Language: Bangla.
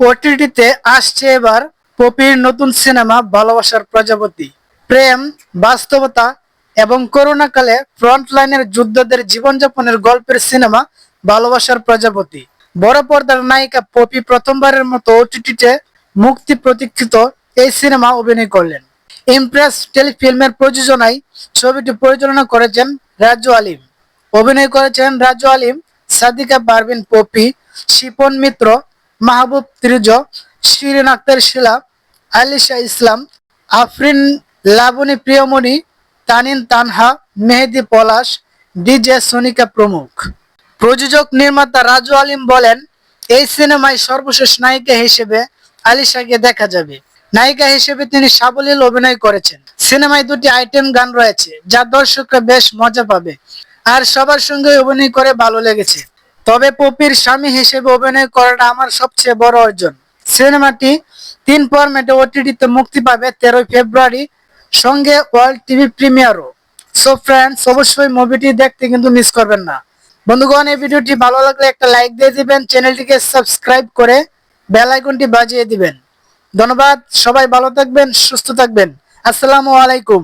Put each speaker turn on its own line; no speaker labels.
ওটিটিতে আসছে এবার পপির নতুন সিনেমা ভালোবাসার প্রজাপতি। প্রেম, বাস্তবতা এবং করোনা কালে ফ্রন্টলাইনের যুদ্ধদের জীবনযাপনের গল্পের সিনেমা ভালোবাসার প্রজাপতি। বড় পর্দার নায়িকা পপি প্রথমবারের মতো ওটিটিতে মুক্তি প্রতীক্ষিত এই সিনেমা অভিনয় করলেন। ইমপ্রেস টেলিফিল্মের প্রযোজনায় ছবিটি পরিচালনা করেছেন রাজু আলিম। অভিনয় করেছেন রাজু আলিম, সাদিকা পারভিন পপি, শিপন মিত্র মাহবুব ত্রিজ, শিরিন আক্তার শিলা, আলিশা ইসলাম, আফরিন লাবণী প্রিয়মণি, তানিন তানহা, মেহেদি পলাশ, ডিজে সোনিকা প্রমুখ। প্রযোজক নির্মাতা রাজু আলিম বলেন, এই সিনেমায় সর্বশেষ নায়িকা হিসেবে আলিশাকে দেখা যাবে। নায়িকা হিসেবে তিনি সাবলীল অভিনয় করেছেন। সিনেমায় দুটি আইটেম গান রয়েছে, যা দর্শকরা বেশ মজা পাবে, আর সবার সঙ্গে অভিনয় করে ভালো লেগেছে। তবে পপির স্বামী হিসেবে অভিনয় করাটা আমার সবচেয়ে বড় অর্জন। সিনেমাটি তিন ফরম্যাটে ওটিটিতে মুক্তি পাবে তেরোই ফেব্রুয়ারি। সঙ্গে ওয়ার্ল্ড টিভি প্রিমিয়ারও। সো ফ্রেন্ডস অবশ্যই মুভিটি দেখতে কিন্তু মিস করবেন না। বন্ধুগণ, এই ভিডিওটি ভালো লাগলে একটা লাইক দিয়ে দিবেন, চ্যানেলটিকে সাবস্ক্রাইব করে বেল আইকনটি বাজিয়ে দিবেন। ধন্যবাদ, সবাই ভালো থাকবেন, সুস্থ থাকবেন। আসসালামু আলাইকুম।